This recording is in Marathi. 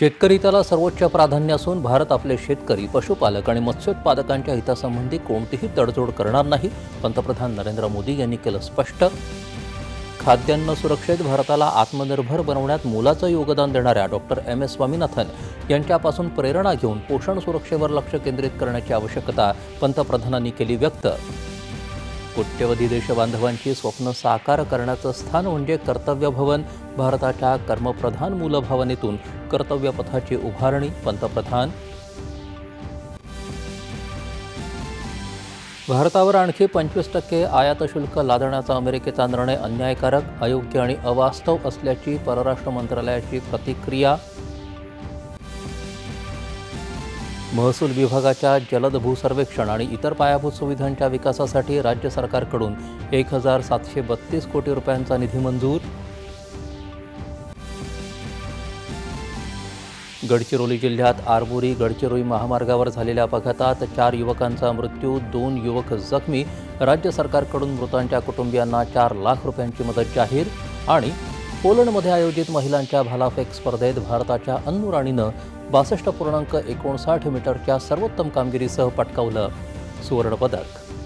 शेतकरी त्याला सर्वोच्च प्राधान्य असून भारत आपले शेतकरी पशुपालक आणि मत्स्योत्पादकांच्या हितासंबंधी कोणतीही तडजोड करणार नाही पंतप्रधान नरेंद्र मोदी यांनी केलं स्पष्ट. खाद्यान्न सुरक्षेत भारताला आत्मनिर्भर बनवण्यात मोलाचं योगदान देणाऱ्या डॉक्टर एम. एस. स्वामीनाथन यांच्यापासून प्रेरणा घेऊन पोषण सुरक्षेवर लक्ष केंद्रित करण्याची आवश्यकता पंतप्रधानांनी केली व्यक्त. कोट्यवधी देशबांधवांची स्वप्न साकार करण्याचं स्थान म्हणजे कर्तव्य भवन भारताच्या कर्मप्रधान मूलभावनेतून कर्तव्यपथाची उभारणी पंतप्रधान. भारतावर आणखी पंचवीस टक्के आयात शुल्क लादण्याचा अमेरिकेचा निर्णय अन्यायकारक अयोग्य आणि अवास्तव असल्याची परराष्ट्र मंत्रालयाची प्रतिक्रिया. महसूल विभागाच्या जलद भूसर्वेक्षण आणि इतर पायाभूत सुविधांच्या विकासासाठी राज्य सरकारकडून एक हजार सातशे बत्तीस कोटी रुपयांचा निधी मंजूर. गडचिरोली जिल्ह्यात आरबोरी गडचिरोली महामार्गावर झालेल्या अपघातात चार युवकांचा मृत्यू दोन युवक जखमी. राज्य सरकारकडून मृतांच्या कुटुंबियांना चार लाख रुपयांची मदत जाहीर आणि पोलंडमध्ये आयोजित महिलांच्या भालाफेक स्पर्धेत भारताच्या अन्नू राणीनं बासष्ट पूर्णांक एकोणसाठ मीटरच्या सर्वोत्तम कामगिरीसह पटकावलं सुवर्णपदक.